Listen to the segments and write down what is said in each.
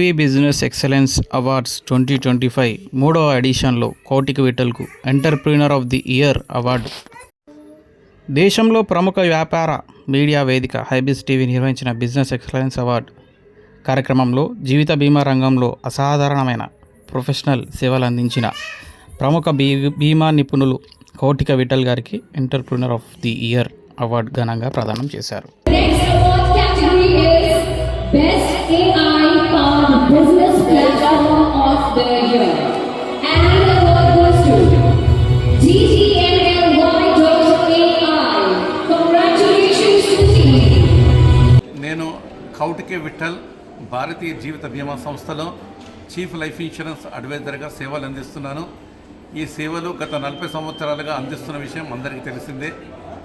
TV business excellence awards twenty twenty five మూడవ ఎడిషన్లో కోటికి విఠల్కు entrepreneur of the year award. దేశంలో ప్రముఖ వ్యాపార మీడియా వేదిక హైబిస్ టీవీ నిర్వహించిన బిజినెస్ ఎక్సలెన్స్ అవార్డు కార్యక్రమంలో జీవిత బీమా రంగంలో అసాధారణమైన ప్రొఫెషనల్ సేవలు అందించిన ప్రముఖ బీ బీమా నిపుణులు కోటిక విఠల్ గారికి entrepreneur of the year award ఘనంగా ప్రదానం చేశారు. కౌటికే విఠల్ భారతీయ జీవిత బీమా సంస్థలో చీఫ్ లైఫ్ ఇన్సూరెన్స్ అడ్వైజర్గా సేవలు అందిస్తున్నాను. ఈ సేవలు గత నలభై సంవత్సరాలుగా అందిస్తున్న విషయం అందరికీ తెలిసిందే.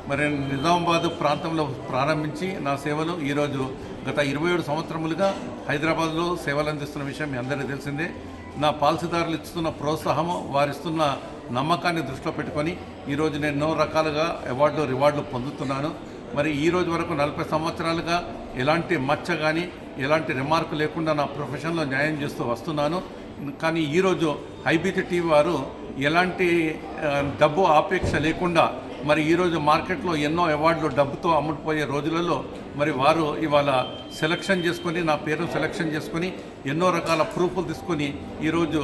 మరి నిజామాబాద్ ప్రాంతంలో ప్రారంభించి నా సేవలు ఈరోజు గత ఇరవై ఏడు సంవత్సరములుగా హైదరాబాద్లో సేవలు అందిస్తున్న విషయం మీ అందరికీ తెలిసిందే. నా పాలసీదారులు ఇస్తున్న ప్రోత్సాహము వారిస్తున్న నమ్మకాన్ని దృష్టిలో పెట్టుకొని ఈరోజు నేను ఎన్నో రకాలుగా అవార్డులు రివార్డులు పొందుతున్నాను. మరి ఈ రోజు వరకు నలభై సంవత్సరాలుగా ఎలాంటి మచ్చ కానీ ఎలాంటి రిమార్క్ లేకుండా నా ప్రొఫెషన్లో న్యాయం చేస్తూ వస్తున్నాను. కానీ ఈరోజు ఐబీటీ టీవీ వారు ఎలాంటి డబ్బు ఆపేక్ష లేకుండా మరి ఈరోజు మార్కెట్లో ఎన్నో అవార్డులు డబ్బుతో అమ్ముడుపోయే రోజులలో మరి వారు ఇవాళ సెలక్షన్ చేసుకొని నా పేరును సెలక్షన్ చేసుకొని ఎన్నో రకాల ప్రూఫ్లు తీసుకొని ఈరోజు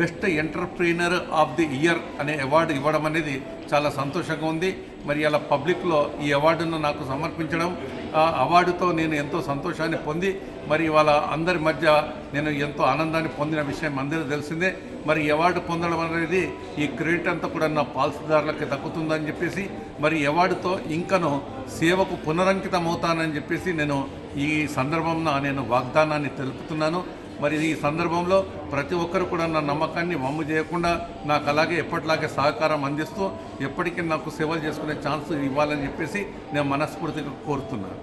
best entrepreneur of the year అనే అవార్డు ఇవ్వడం అనేది చాలా సంతోషంగా ఉంది. మరి అలా పబ్లిక్లో ఈ అవార్డును నాకు సమర్పించడం అవార్డుతో నేను ఎంతో సంతోషాన్ని పొంది మరి ఇవాళ అందరి మధ్య నేను ఎంతో ఆనందాన్ని పొందిన విషయం అందరూ తెలిసిందే. మరి అవార్డు పొందడం అనేది ఈ క్రెడిట్ అంతా కూడా నా పాలసీదారులకి దక్కుతుందని చెప్పేసి మరి అవార్డుతో ఇంకను సేవకు పునరంకితం అవుతానని చెప్పేసి నేను ఈ సందర్భంలో నేను వాగ్దానాన్ని తెలుపుతున్నాను. మరి ఈ సందర్భంలో ప్రతి ఒక్కరు కూడా నా నమ్మకాన్ని వమ్ము చేయకుండా నాకు అలాగే ఎప్పటిలాగే సహకారం అందిస్తూ ఎప్పటికీ నాకు సేవలు చేసుకునే ఛాన్స్ ఇవ్వాలని చెప్పేసి నేను మనస్ఫూర్తిగా కోరుతున్నాను.